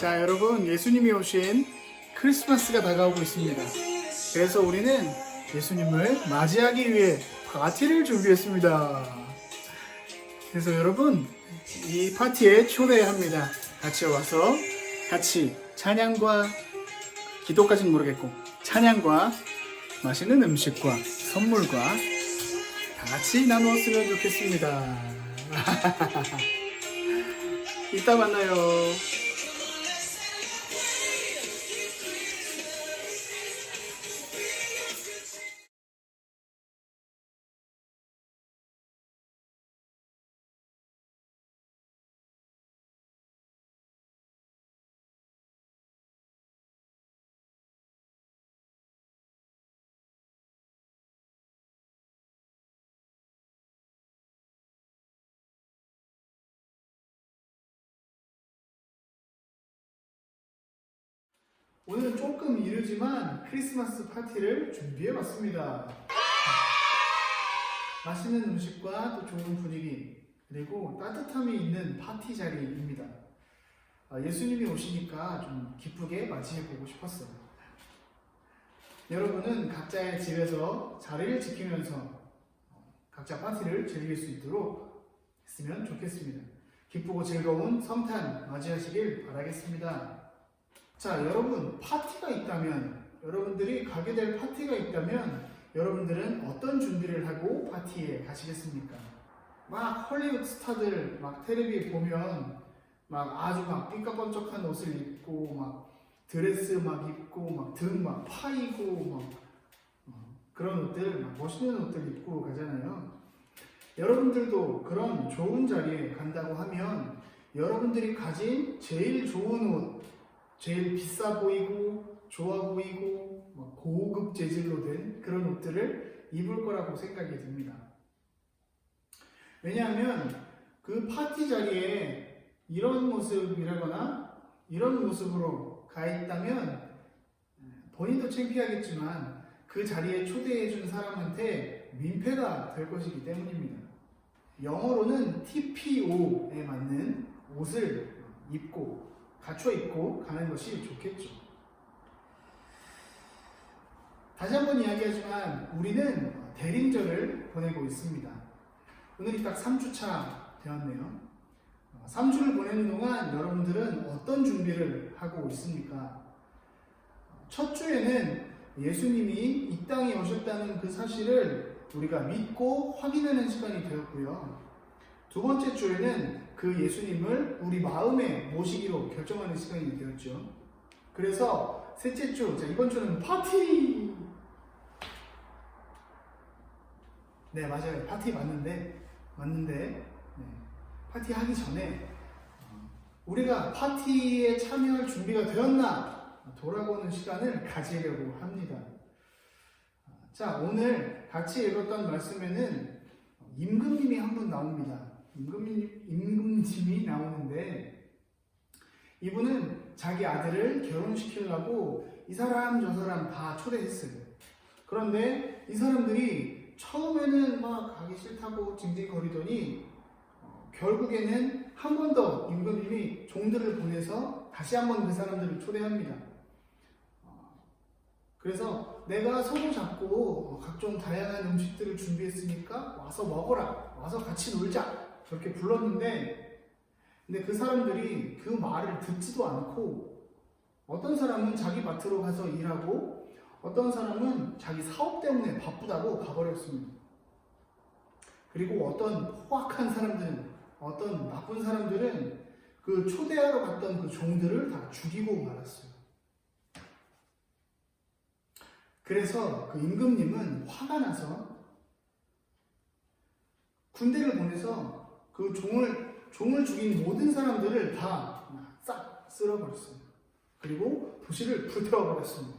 자, 여러분, 예수님이 오신 크리스마스가 다가오고 있습니다. 그래서 우리는 예수님을 맞이하기 위해 파티를 준비했습니다. 그래서 여러분, 이 파티에 초대합니다. 같이 와서 같이 찬양과 기도까지는 모르겠고, 찬양과 맛있는 음식과 선물과 다 같이 나누었으면 좋겠습니다. 이따 만나요. 오늘은 조금 이르지만 크리스마스 파티를 준비해 봤습니다. 맛있는 음식과 또 좋은 분위기 그리고 따뜻함이 있는 파티 자리입니다. 아, 예수님이 오시니까 좀 기쁘게 맞이해 보고 싶었어요. 여러분은 각자의 집에서 자리를 지키면서 어, 각자 파티를 즐길 수 있도록 했으면 좋겠습니다. 기쁘고 즐거운 성탄 맞이하시길 바라겠습니다. 자, 여러분, 파티가 있다면, 여러분들이 가게 될 파티가 있다면, 여러분들은 어떤 준비를 하고 파티에 가시겠습니까? 막 헐리우드 스타들 막 텔레비에 보면 막 아주 막 삐까번쩍한 옷을 입고 막 드레스 막 입고 막 등 막 파이고 막 어, 그런 옷들 막 멋있는 옷들 입고 가잖아요. 여러분들도 그런 좋은 자리에 간다고 하면 여러분들이 가진 제일 좋은 옷, 제일 비싸 보이고 좋아 보이고 막 고급 재질로 된 그런 옷들을 입을 거라고 생각이 듭니다. 왜냐하면 그 파티 자리에 이런 모습이라거나 이런 모습으로 가 있다면 본인도 창피하겠지만 그 자리에 초대해 준 사람한테 민폐가 될 것이기 때문입니다. 영어로는 TPO에 맞는 옷을 입고 갖춰 입고 가는 것이 좋겠죠. 다시 한번 이야기하지만 우리는 대림절을 보내고 있습니다. 오늘이 딱 3주차 되었네요. 3주를 보내는 동안 여러분들은 어떤 준비를 하고 있습니까? 첫 주에는 예수님이 이 땅에 오셨다는 그 사실을 우리가 믿고 확인하는 시간이 되었고요. 두 번째 주에는 그 예수님을 우리 마음에 모시기로 결정하는 시간이 되었죠. 그래서 셋째 주, 자, 이번 주는 파티! 네, 맞아요. 파티 맞는데, 맞는데, 네, 파티 하기 전에, 어, 우리가 파티에 참여할 준비가 되었나? 돌아보는 시간을 가지려고 합니다. 자, 오늘 같이 읽었던 말씀에는 임금님이 한 분 나옵니다. 임금님, 임금님이 나오는데 이분은 자기 아들을 결혼시키려고 이 사람 저 사람 다 초대했어요. 그런데 이 사람들이 처음에는 막 가기 싫다고 징징거리더니 어, 결국에는 한 번 더 임금님이 종들을 보내서 다시 한 번 그 사람들을 초대합니다. 어, 그래서 내가 손을 잡고 각종 다양한 음식들을 준비했으니까 와서 먹어라. 와서 같이 놀자. 그렇게 불렀는데, 근데 그 사람들이 그 말을 듣지도 않고, 어떤 사람은 자기 밭으로 가서 일하고, 어떤 사람은 자기 사업 때문에 바쁘다고 가버렸습니다. 그리고 어떤 호악한 사람들은, 어떤 나쁜 사람들은 그 초대하러 갔던 그 종들을 다 죽이고 말았어요. 그래서 그 임금님은 화가 나서 군대를 보내서 그 종을 종을 죽인 모든 사람들을 다 싹 쓸어버렸어요. 그리고 도시를 불태워 버렸습니다.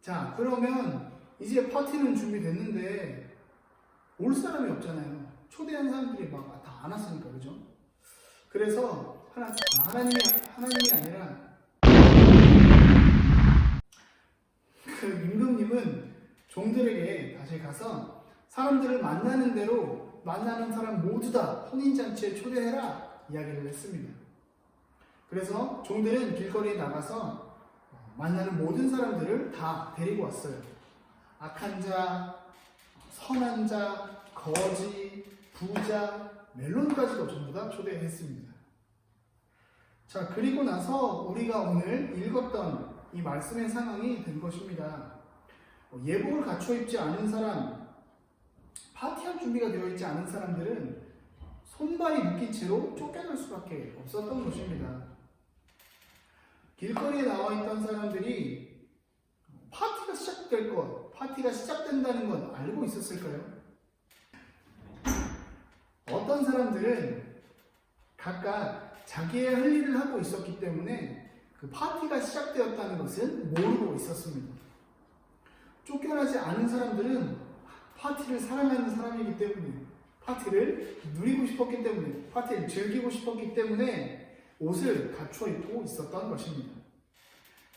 자, 그러면 이제 파티는 준비됐는데 올 사람이 없잖아요. 초대한 사람들이 막 다 안 왔으니까 그죠? 그래서 하나 하나님이 하나님이 아니라 그 임금님은 종들에게 다시 가서 사람들을 만나는 대로 만나는 사람 모두 다 혼인잔치에 초대해라 이야기를 했습니다. 그래서 종들은 길거리에 나가서 어, 만나는 모든 사람들을 다 데리고 왔어요. 악한 자, 선한 자, 거지, 부자, 멜론까지도 전부 다 초대했습니다. 자, 그리고 나서 우리가 오늘 읽었던 이 말씀의 상황이 된 것입니다. 어, 예복을 갖춰 입지 않은 사람, 파티할 준비가 되어 있지 않은 사람들은 손발이 묶인 채로 쫓겨날 수밖에 없었던 것입니다. 길거리에 나와 있던 사람들이 파티가 시작될 것, 파티가 시작된다는 건 알고 있었을까요? 어떤 사람들은 각각 자기의 할 일을 하고 있었기 때문에 그 파티가 시작되었다는 것은 모르고 있었습니다. 쫓겨나지 않은 사람들은 파티를 사랑하는 사람이기 때문에 파티를 누리고 싶었기 때문에 파티를 즐기고 싶었기 때문에 옷을 갖춰 입고 있었던 것입니다.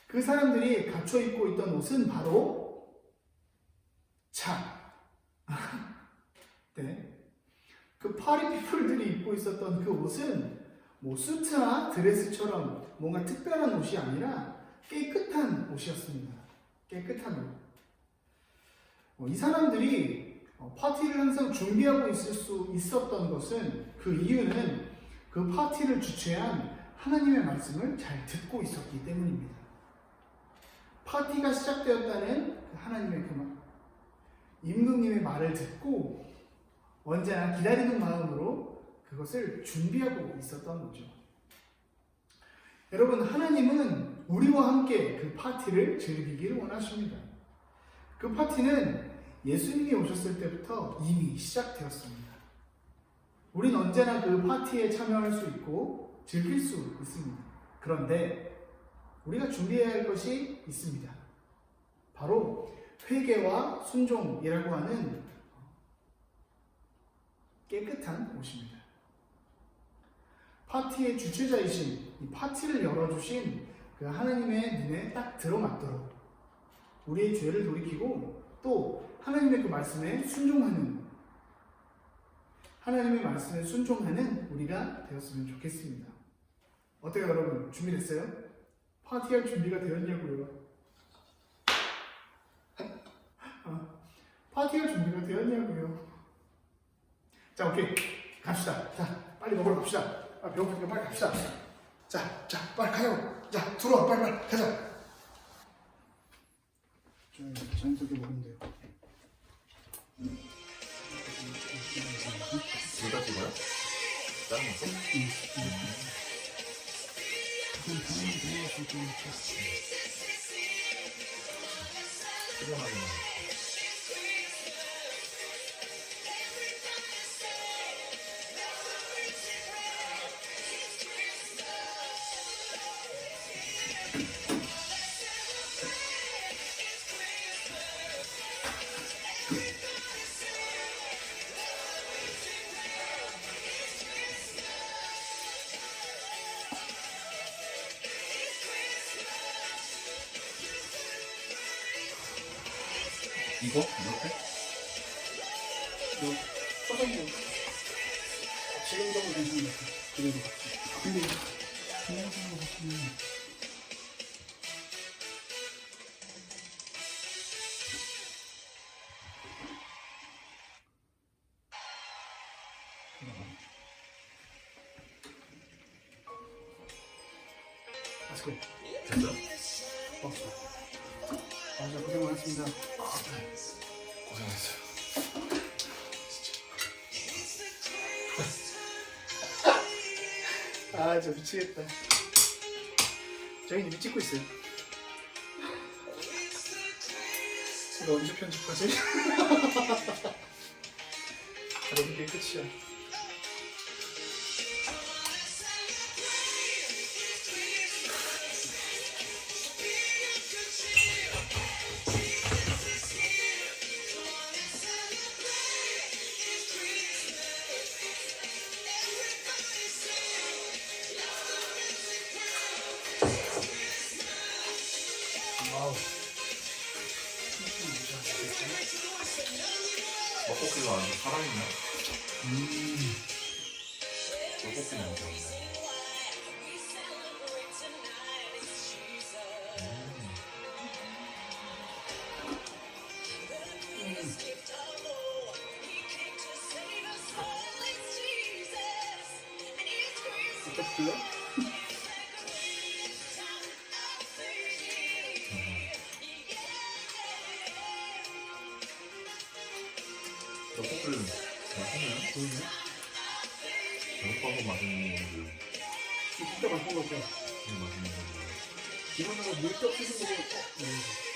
그 사람들이 갖춰 입고 있던 옷은 바로 차. 네. 그 파리 피플들이 입고 있었던 그 옷은 뭐 수트나 드레스처럼 뭔가 특별한 옷이 아니라 깨끗한 옷이었습니다. 깨끗한 옷. 어, 이 사람들이 어, 파티를 항상 준비하고 있을 수 있었던 것은 그 이유는 그 파티를 주최한 하나님의 말씀을 잘 듣고 있었기 때문입니다. 파티가 시작되었다는 그 하나님의 그 말, 임금님의 말을 듣고 언제나 기다리는 마음으로 그것을 준비하고 있었던 거죠. 여러분, 하나님은 우리와 함께 그 파티를 즐기기를 원하십니다. 그 파티는 예수님이 오셨을 때부터 이미 시작되었습니다. 우린 언제나 그 파티에 참여할 수 있고 즐길 수 있습니다. 그런데 우리가 준비해야 할 것이 있습니다. 바로 회개와 순종이라고 하는 깨끗한 옷입니다. 파티의 주최자이신 이 파티를 열어주신 그 하나님의 눈에 딱 들어맞도록 우리의 죄를 돌이키고 또 하나님의 그 말씀에 순종하는 하나님의 말씀에 순종하는 우리가 되었으면 좋겠습니다. 어때요, 여러분? 준비됐어요? 파티할 준비가 되었냐고요? 아, 파티할 준비가 되었냐고요? 자, 오케이. 갑시다. 자, 빨리 먹으러 갑시다. 아, 배고프니까 빨리 갑시다. 자, 자, 빨리 가자고. 자, 들어와, 빨리, 빨리, 가자. 좀 자연스럽게 먹으면 돼요. 둘 다 찍어요? 다른 거? 필요하면 이거? 이렇게? 뭐, 소정도 지금 정도 괜찮은 것. 그래도 같이. 근데 그냥 정도 같으면 고생 많았습니다. 고생했어요. 아, 저 미치겠다. 저희 이미 찍고 있어요. 이거 언제 편집하지? 바로 이게 끝이야. 떡볶이가 아주 살아있네. 음. 떡볶이 냄새 없네 떡볶이요? 것 같아요. 맛있는 건데. 이거는 물떡 쓰신 어, 네.